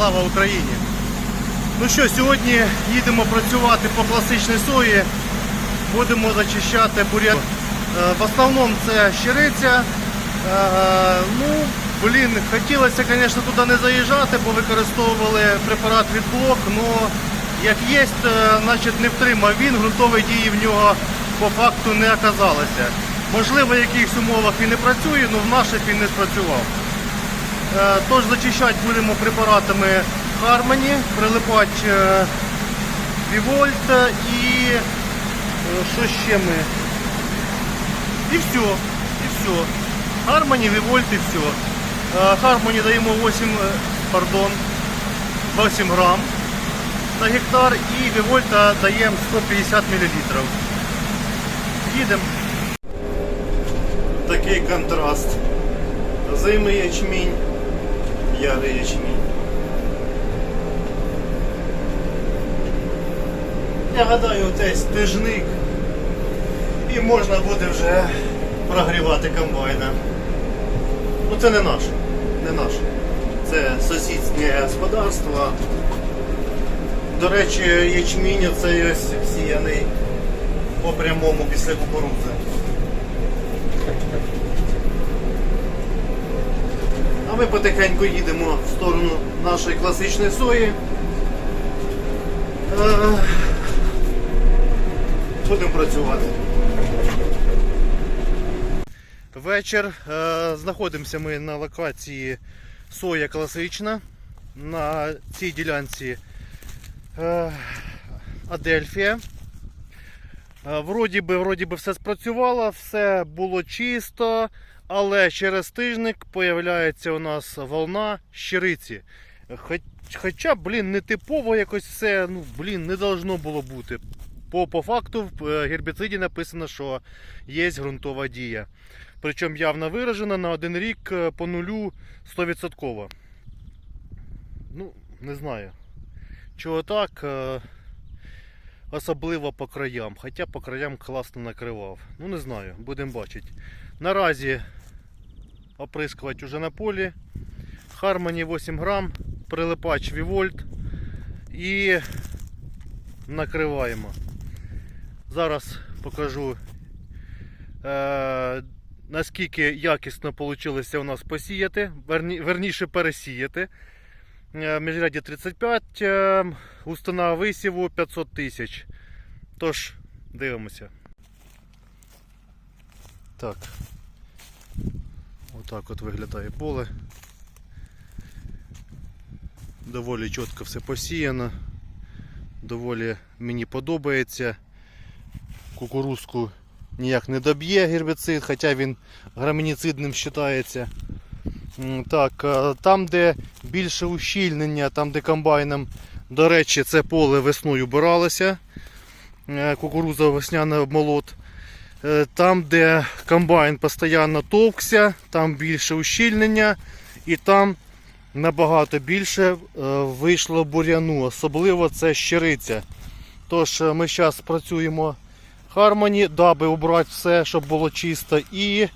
Слава Україні! Ну що, сьогодні їдемо працювати по класичній сої. Будемо зачищати бурян. Е, В основному це щириця. Е, Ну, блін, хотілося, звісно, туди не заїжджати, бо використовували препарат від блок, але як є, значить не втримав він, ґрунтової дії в нього по факту не оказалося. Можливо, в якихось умовах він і працює, але в наших він не спрацював. Е, Тож зачищати будемо препаратами Harmony, прилипач е, Vivolt і е, що ще ми? І все. І все. Harmony, Vivolt і все. Harmony даємо 8, е, пардон, 8 грам на гектар і Vivolt даємо 150 мл. Їдемо. Такий контраст. Зимий ячмінь, ярий ячмінь. Я гадаю, десь тижник і можна буде вже прогрівати комбайна. Ну це не наш, не наш. Це сусіднє господарство. До речі, ячмінь цей ось сіяний по прямому після кукурудзи. А ми потихеньку їдемо в сторону нашої класичної сої. Е, Будемо працювати. Вечір. Е, Знаходимося ми на локації соя класична. На цій ділянці е, Адельфія. Вроді би, вроді би все спрацювало, все було чисто, але через тижник появляється у нас волна щириці. Хоч, хоча, блін, не типово якось все, ну, блін, не должно було бути. По, по факту в е, гербіциді написано, що є ґрунтова дія. Причому явно виражена на один рік е, по нулю 100%. Ну, не знаю. Чого так. е, Особливо по краям. Хоча по краям класно накривав. Ну не знаю, будемо бачити. Наразі оприскувати вже на полі. Harmony 8 грам, прилипач Vivolt і накриваємо. Зараз покажу е, наскільки якісно вийшло у нас посіяти, верні, верніше пересіяти. Е, Міжряді 35, е, густина висіву 500 тисяч. Тож, дивимося. Так. Отак от виглядає поле. Доволі чітко все посіяно. Доволі мені подобається. Кукурузку ніяк не доб'є гербіцид, хоча він грамініцидним вважається. Так, там, де більше ущільнення, там, де комбайном, до речі, це поле весною биралося. Е, Кукуруза весняний обмолот. Е, Там, де комбайн постійно товкся, там більше ущільнення і там набагато більше е, вийшло бур'яну, особливо це щириця. Тож е, ми зараз працюємо Harmony, даби убрати все, щоб було чисто. І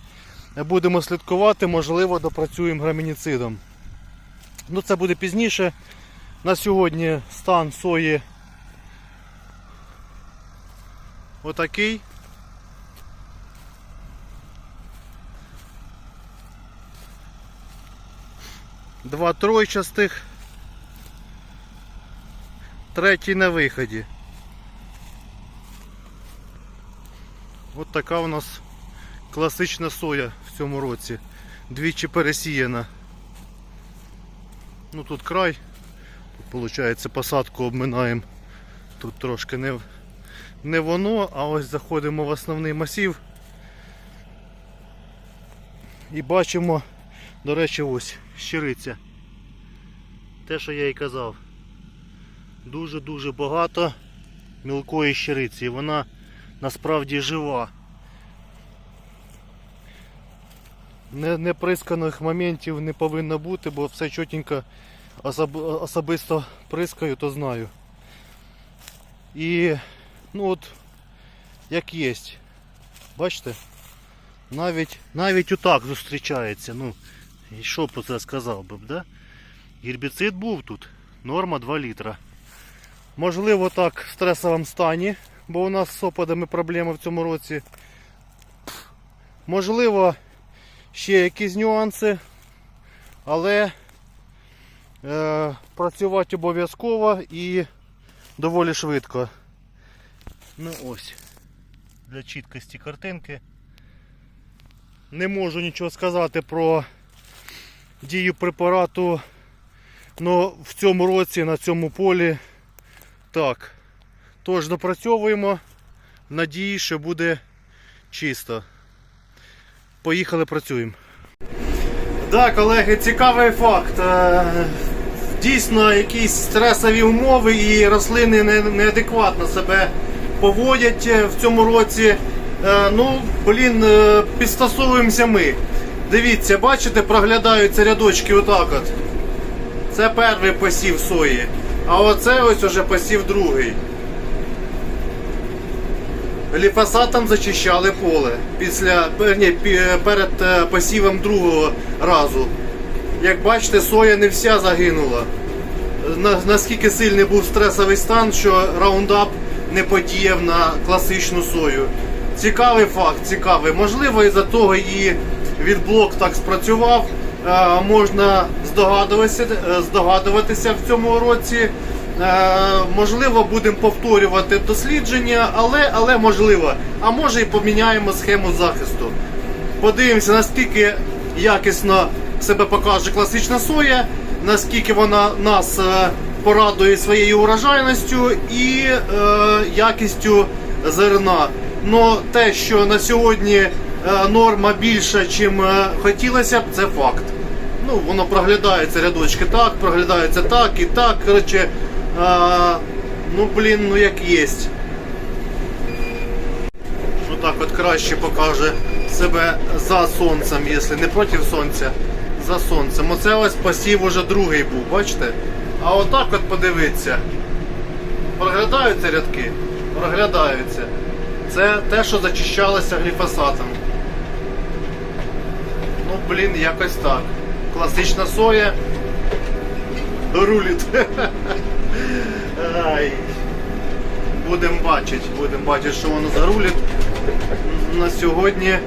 будемо слідкувати, можливо, допрацюємо грамініцидом. Ну, це буде пізніше. На сьогодні стан сої отакий. Два тройчастих. Третій на виході. От така у нас класична соя в цьому році. Двічі пересіяна. Ну тут край. Тут виходить посадку обминаємо. Тут трошки не, не воно, а ось заходимо в основний масів. І бачимо, до речі, ось щириця. Те, що я і казав. Дуже-дуже багато мілкої щириці. Вона насправді жива. Не, неприсканих моментів не повинно бути, бо все чотенько особ, особисто прискаю, то знаю. І ну от як є. Бачите? Навіть навіть отак зустрічається. Ну, і що б це сказав би, да? Гербіцид був тут. Норма 2 літра. Можливо, так в стресовому стані, бо у нас з опадами проблеми в цьому році. Можливо, ще якісь нюанси, але е, працювати обов'язково і доволі швидко. Ну ось, для чіткості картинки. Не можу нічого сказати про дію препарату, але в цьому році на цьому полі так. Тож допрацьовуємо. Надії, що буде чисто. Поїхали працюємо. Так, колеги, цікавий факт. Е, Дійсно, якісь стресові умови і рослини неадекватно себе поводять в цьому році. Е, Ну, блін, е, підстосовуємося ми. Дивіться, бачите, проглядаються рядочки отак от. Це перший посів сої. А оце ось уже посів другий. Гліфосатом зачищали поле після ні, перед е, посівом другого разу. Як бачите, соя не вся загинула. Наскільки сильний був стресовий стан, що раундап не подіяв на класичну сою. Цікавий факт, цікавий. Можливо, із-за того і відблок так спрацював. Е, Можна здогадуватися, е, здогадуватися в цьому році. Е, Можливо, будемо повторювати дослідження, але, але можливо. А може і поміняємо схему захисту. Подивимося, наскільки якісно себе покаже класична соя, наскільки вона нас порадує своєю урожайністю і е, якістю зерна. Но те, що на сьогодні норма більша, ніж хотілося б, це факт. Ну, воно проглядається рядочки так, проглядається так і так. Коротше, е, ну блін, ну як єсть. Ну так от краще покаже себе за сонцем, якщо не проти сонця, за сонцем. Оце ось посів уже другий був, бачите? А отак от подивіться. Проглядаються рядки? Проглядаються. Це те, що зачищалося гліфосатом. Ну, блін, якось так. Класична соя. Руліт. Будемо бачити, будемо бачити, що воно зарулить. На сьогодні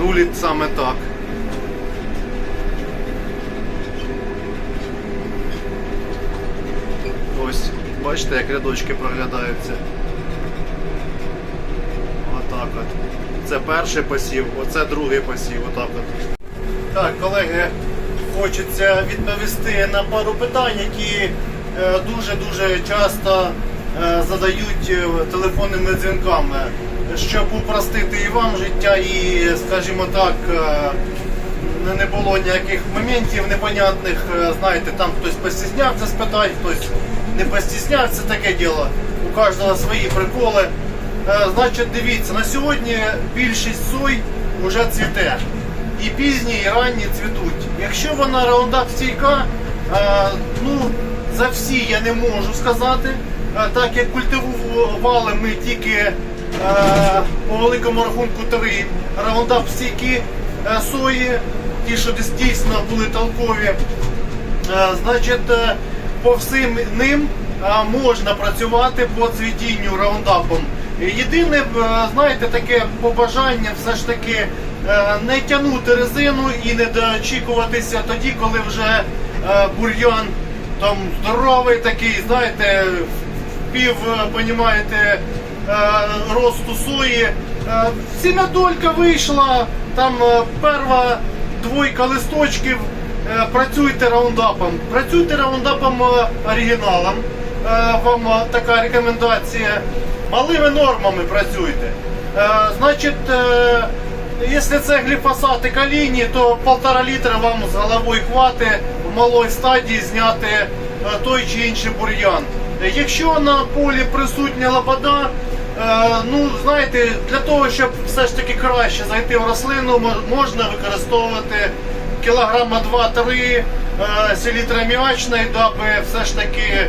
рулить саме так. Ось, бачите, як рядочки проглядаються. Отак от. Це перший посів, оце другий посів, отак от. Так, колеги, хочеться відповісти на пару питань, які е, дуже-дуже часто е, задають е, телефонними дзвінками, щоб упростити і вам життя, і, скажімо так, не- було ніяких моментів непонятних. Знаєте, там хтось постіснявся спитати, хтось не постіснявся, таке діло. У кожного свої приколи. Е, Значить, дивіться, на сьогодні більшість сой вже цвіте. І пізні, і ранні цвітуть. Якщо вона раундап стійка, е, ну за всі я не можу сказати. Е, так як культивували ми тільки по великому рахунку три раундап стійкі е, сої, ті, що дійсно були толкові. Значить, по всім ним можна працювати по цвітінню раундапом. Єдине, знаєте, таке побажання все ж таки е, не тягнути резину і не дочікуватися тоді, коли вже е, бур'ян там здоровий такий, знаєте, пів, е, понімаєте, росту сої. Е, Сім'ядолька вийшла, там перва двойка листочків. Працюйте раундапом. Працюйте раундапом оригіналом. Вам така рекомендація. Малими нормами працюйте. Е, Значить, е, якщо це гліфосати калійні, то полтора літра вам з головою хватить в малій стадії зняти е, той чи інший бур'ян. Якщо на полі присутня лобода, Е, ну, знаєте, для того, щоб все ж таки краще зайти в рослину, можна використовувати кілограма 2-3 е, селітра м'ячної, даби все ж таки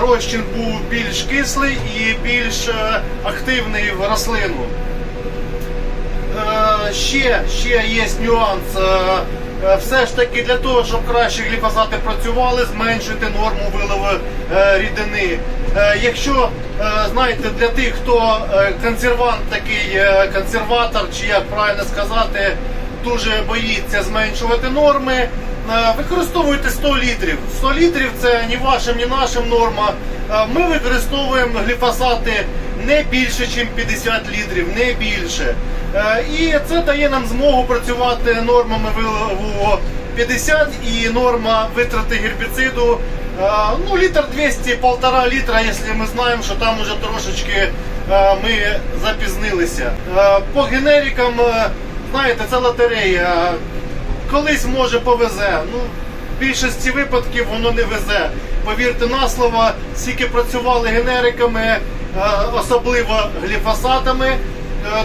розчин був більш кислий і більш е, активний в рослину. Е, ще, ще є нюанс. Е, Е, Все ж таки для того, щоб краще гліфосати працювали, зменшуйте норму виливу е, рідини. Е, Якщо е, знаєте, для тих, хто е, консервант такий е, консерватор, чи як правильно сказати, дуже боїться зменшувати норми, е, використовуйте 100 літрів. 100 літрів це ні вашим, ні нашим норма. Е, Ми використовуємо гліфосати не більше, ніж 50 літрів, не більше. Е, І це дає нам змогу працювати нормами виливу 50 і норма витрати гербіциду. е, Ну, літр 200, полтора літра, якщо ми знаємо, що там уже трошечки е, ми запізнилися. Е, По генерикам, е, знаєте, це лотерея. Колись може повезе. Ну, в більшості випадків воно не везе. Повірте на слово, скільки працювали генериками, е, особливо гліфосатами, е,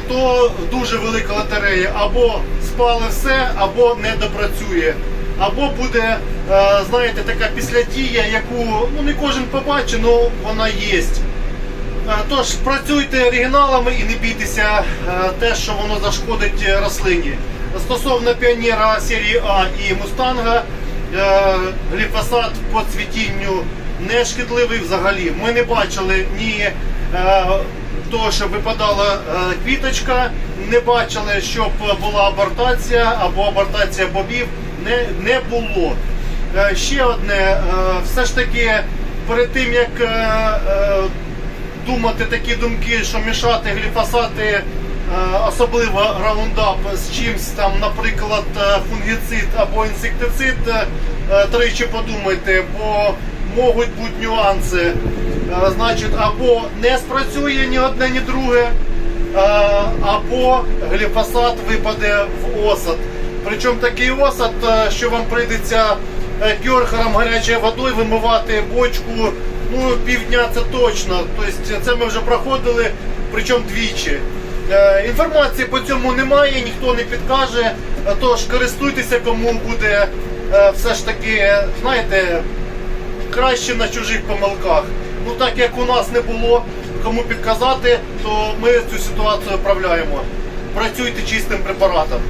то дуже велика лотерея. Або спали все, або не допрацює. Або буде, е, знаєте, така післядія, яку ну, не кожен побачить, але вона є. Тож працюйте оригіналами і не бійтеся те, що воно зашкодить рослині. Стосовно піонера серії А і Мустанга, е, гліфосат по цвітінню не шкідливий взагалі. Ми не бачили ні е, того, що випадала е, квіточка, не бачили, щоб була абортація або абортація бобів. Не, не було. Ще одне, все ж таки, перед тим як думати такі думки, що мішати гліфосати, особливо раундап з чимсь там, наприклад, е, фунгіцид або інсектицид, е, е, тричі подумайте, бо можуть бути нюанси. Е, Значить, або не спрацює ні одне, ні друге, е, або гліфосат випаде в осад. Причому такий осад, е, що вам прийдеться е, кьорхером гарячою водою вимивати бочку. Ну, півдня це точно. Тобто це ми вже проходили, причому двічі. Е, Інформації по цьому немає, ніхто не підкаже. Е, Тож користуйтеся, кому буде е, все ж таки, знаєте, краще на чужих помилках. Ну так як у нас не було кому підказати, то ми цю ситуацію вправляємо. Працюйте чистим препаратом.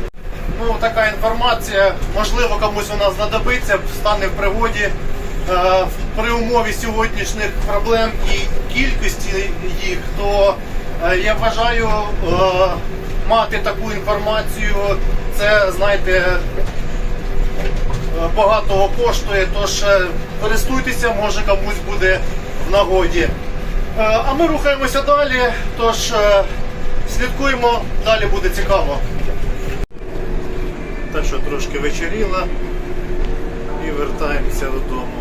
Ну, така інформація, можливо, комусь вона знадобиться, стане в пригоді. При умові сьогоднішніх проблем і кількості їх, то я вважаю е, мати таку інформацію, це, знаєте, е, багато коштує, тож е, користуйтеся, може комусь буде в нагоді. Е, А ми рухаємося далі, тож е, слідкуємо, далі буде цікаво. Так що трошки вечеріло і вертаємося додому.